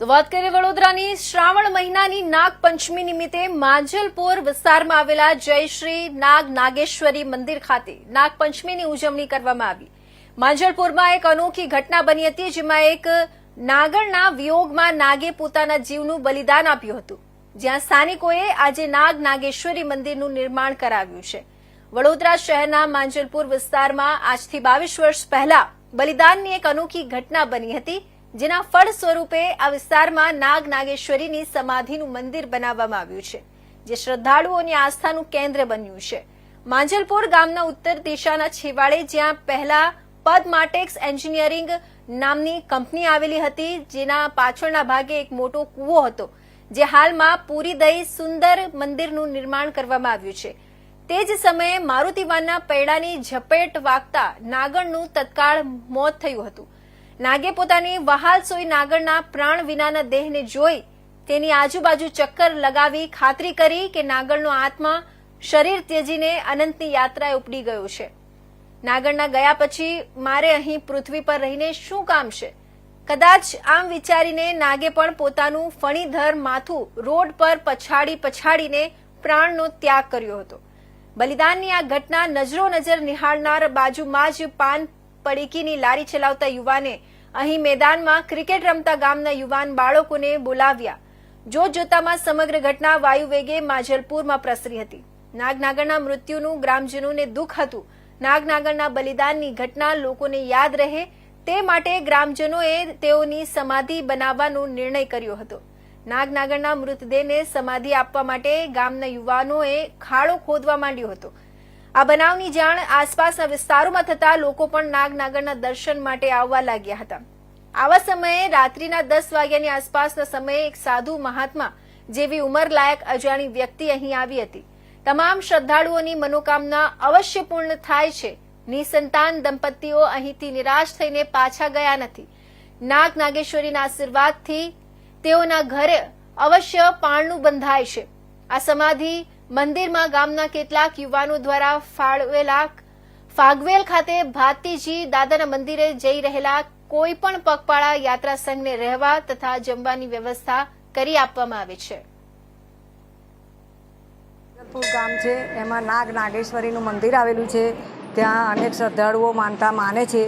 તો વાત કરીએ વડોદરાની. શ્રાવણ મહિનાની નાગપંચમી નિમિત્તે માંજલપુર વિસ્તારમાં આવેલા જયશ્રી નાગ નાગેશ્વરી મંદિર ખાતે નાગપંચમીની ઉજવણી કરવામાં આવી. માંજલપુરમાં એક અનોખી ઘટના બની હતી, જેમાં એક નાગરના વિયોગમાં નાગે પોતાના જીવનું બલિદાન આપ્યું હતું. જ્યાં સ્થાનિકોએ આજે નાગ નાગેશ્વરી મંદિરનું નિર્માણ કરાવ્યું છે. વડોદરા શહેરના માંજલપુર વિસ્તારમાં આજથી બાવીસ વર્ષ પહેલા બલિદાનની એક અનોખી ઘટના બની હતી જેના ફળ સ્વરૂપે આ વિસ્તારમાં નાગ નાગેશ્વરીની સમાધિનું મંદિર બનાવવામાં આવ્યું છે, જે શ્રદ્ધાળુઓની આસ્થાનું કેન્દ્ર બન્યું છે. માંજલપુર ગામના ઉત્તર દિશાના છેવાડે જ્યાં પહેલા પદમાટેક્સ એન્જિનિયરિંગ નામની કંપની આવેલી હતી, જેના પાછળના ભાગે એક મોટો કૂવો હતો, જે હાલમાં પૂરી દઈ સુંદર મંદિરનું નિર્માણ કરવામાં આવ્યું છે. તે જ સમયે મારુતિવાનના પૈડાની ઝપેટ વાગતા નાગણનું તત્કાળ મોત થયું હતું. નાગે પોતાની વહાલ સોઈ નાગરના પ્રાણ વિનાના દેહને જોઈ તેની આજુબાજુ ચક્કર લગાવી ખાતરી કરી કે નાગરનો આત્મા શરીર ત્યજીને અનંતની યાત્રાએ ઉપડી ગયો છે. નાગરના ગયા પછી, મારે અહીં પૃથ્વી પર રહીને શું કામ છે? કદાચ આમ વિચારીને નાગે પણ પોતાનું ફણીધર માથું રોડ પર પછાડી પછાડીને પ્રાણનો ત્યાગ કર્યો હતો. બલિદાનની આ ઘટના નજરો નજર નિહાળનાર બાજુમાં જ પાન પડીકીની લારી ચલાવતા યુવાને અહીં મેદાનમાં ક્રિકેટ રમતા ગામના યુવાન બાળકોને બોલાવ્યા. જોત જોતામાં સમગ્ર ઘટના વાયુવેગે માજલપુરમાં પ્રસરી હતી. નાગનાગરના મૃત્યુનું ગ્રામજનોને દુઃખ હતું. નાગનાગરના બલિદાનની ઘટના લોકોને યાદ રહે તે માટે ગ્રામજનોએ તેઓની સમાધિ બનાવવાનો નિર્ણય કર્યો હતો. નાગનાગરના મૃતદેહને સમાધિ આપવા માટે ગામના યુવાનોએ ખાડો ખોદવા માંડ્યો હતો. આ બનાવની જાણ આસપાસના વિસ્તારોમાં થતા લોકો પણ નાગનાગરના દર્શન માટે આવવા લાગ્યા હતા. આવા સમયે રાત્રિના દસ વાગ્યાની આસપાસના સમયે એક સાધુ મહાત્મા જેવી ઉંમરલાયક અજાણી વ્યક્તિ અહીં આવી હતી. તમામ શ્રદ્ધાળુઓની મનોકામના અવશ્ય પૂર્ણ થાય છે. નિસંતાન દંપતીઓ અહીંથી નિરાશ થઈને પાછા ગયા નથી. નાગ નાગેશ્વરીના આશીર્વાદથી તેઓના ઘરે અવશ્ય પારણું બંધાય છે. આ સમાધિ મંદિરમાં ગામના કેટલાક યુવાનો દ્વારા ફાળવેલા ફાગવેલ ખાતે ભાતીજી દાદાના મંદિરે જઈ રહેલા કોઈ પણ પગપાળા યાત્રા સંઘને રહેવા તથા જમવાની વ્યવસ્થા કરી આપવામાં આવે છે. ગામ છે, એમાં નાગ નાગેશ્વરીનું મંદિર આવેલું છે. ત્યાં અનેક શ્રદ્ધાળુઓ માનતા માને છે.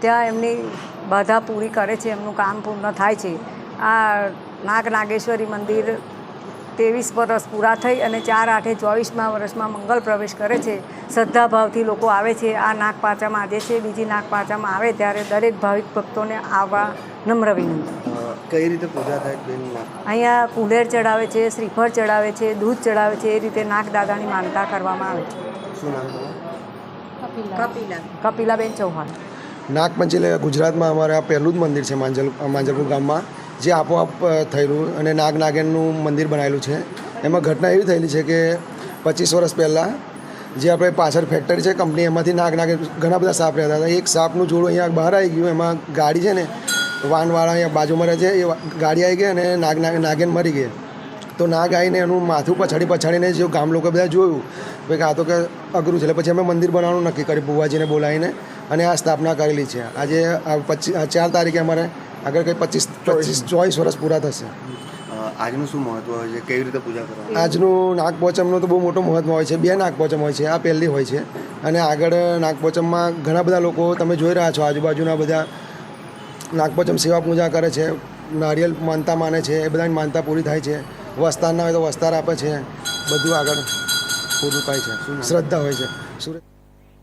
ત્યાં એમની બાધા પૂરી કરે છે, એમનું કામ પૂર્ણ થાય છે. આ નાગ નાગેશ્વરી મંદિર ત્રેવીસ વર્ષ પૂરા થઈ અને ચાર આઠે ચોવીસમાં વર્ષમાં મંગલ પ્રવેશ કરે છે. શ્રદ્ધાભાવથી લોકો આવે છે. આ નાગ પાંચમ આજે છે. બીજી નાગ પાંચમ આવે ત્યારે દરેક ભાવિક ભક્તોને આવવા નમ્ર વિનંતી. કઈ રીતે પૂજા થાય અહીંયા કુલેર ચડાવે છે શ્રીફળ ચડાવે છે દૂધ ચડાવે છે એ રીતે નાગ દાદાની માનતા કરવામાં આવે છે. કપિલાબેન ચૌહાણ. નાગપંચમી ગુજરાતમાં અમારે આ પહેલું જ મંદિર છે માંજલ માંજલપુર ગામમાં. જે આપોઆપ થયેલું અને નાગ નાગેનનું મંદિર બનાવેલું છે. એમાં ઘટના એવી થયેલી છે કે પચીસ વર્ષ પહેલાં જે આપણે પાછળ ફેક્ટરી છે કંપની એમાંથી નાગ નાગે ઘણા બધા સાપ રહેતા હતા. એક સાપનું જોડું અહીંયા બહાર આવી ગયું, એમાં ગાડી છે ને, વાનવાળા અહીંયા બાજુમાં રહે છે, એ ગાડી આવી ગઈ અને નાગ નાગ નાગેન મરી ગયા તો નાગ આવીને એનું માથું પછાડી, પછાડીને જે ગામ લોકો બધા જોયું ભાઈ આ તો કે અઘરું છે. એટલે પછી અમે મંદિર બનાવવાનું નક્કી કર્યું બુવાજીને બોલાવીને અને આ સ્થાપના કરેલી છે. આજે આ પચીસ ચાર તારીખે અમારે આગળ કંઈ પચીસ પચીસ ચોવીસ વર્ષ પૂરા થશે. આજનું શું મહત્વ હોય છે? કેવી રીતે પૂજા કરવાની? આજનું નાગપોચમનું તો બહુ મોટું મહત્વ હોય છે. બે નાગપોચમ હોય છે. આ પહેલી હોય છે. અને આગળ નાગપોચમમાં ઘણા બધા લોકો તમે જોઈ રહ્યા છો. આજુબાજુના બધા નાગપોચમ સેવા પૂજા કરે છે. નારિયેલ માનતા માને છે. એ બધાની માનતા પૂરી થાય છે. વસ્તારના હોય તો વસ્તાર આપે છે. બધું આગળ પૂરું થાય છે. શ્રદ્ધા હોય છે. સુરત